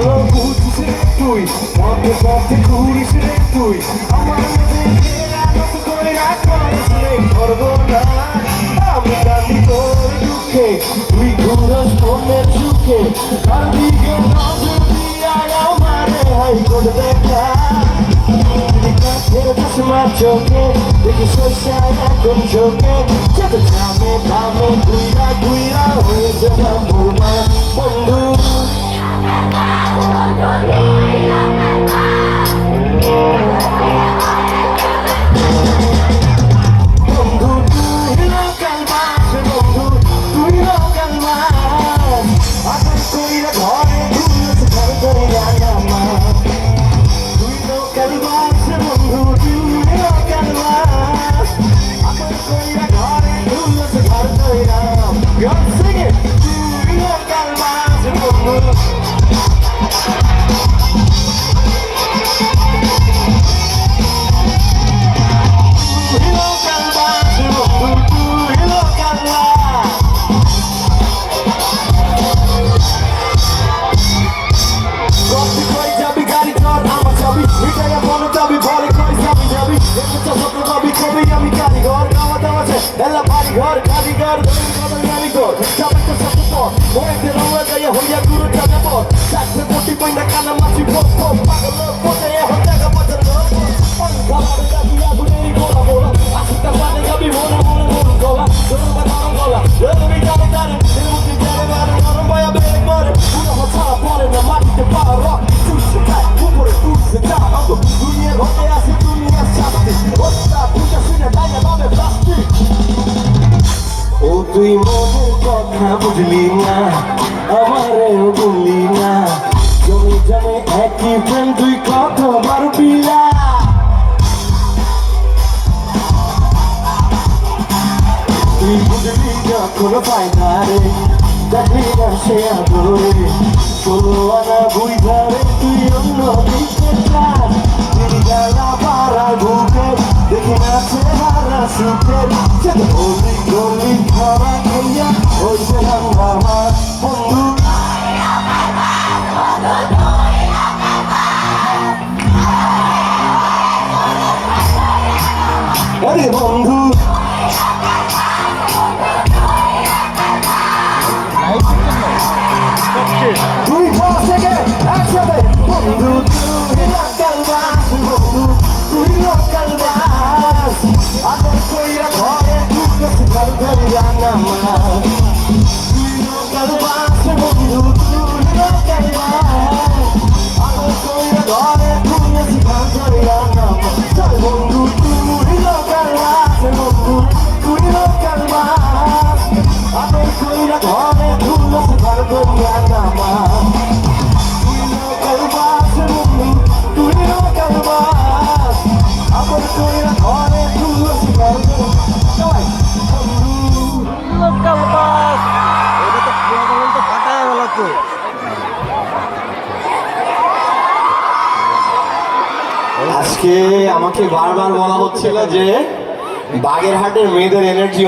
ভালো বুঝছে তুই। পথে পথে ঘুরিস রে তুই। আমার করে রাখিস রে সর্বনা আমি জানি তোর দুঃখে। তুই ঘুরস মনের সুখে। চোখে, দেখি শস্য এখন চোখে চোখে ধামে Oh, এলা বাড়ি ঘর কারিগর দৈনিক মালিকর চাপাতে সত্য পর ওয়েতে রঙা গায়ে হইয়া গুরু চাপে পর তুই মন কথা বুঝলি না, আমারেও বললি না। জমি জমে একই প্রেম, তুই কত মারবি না তুই বুঝলি যখন পাই রে, দেখলি না সে আদরে। কোনো আনা বুঝারে তুই অন্য দিকে 어디 봉두 껍질 আজকে আমাকে বারবার বলা হচ্ছিল যে বাগেরহাটের মেয়েদের এনার্জি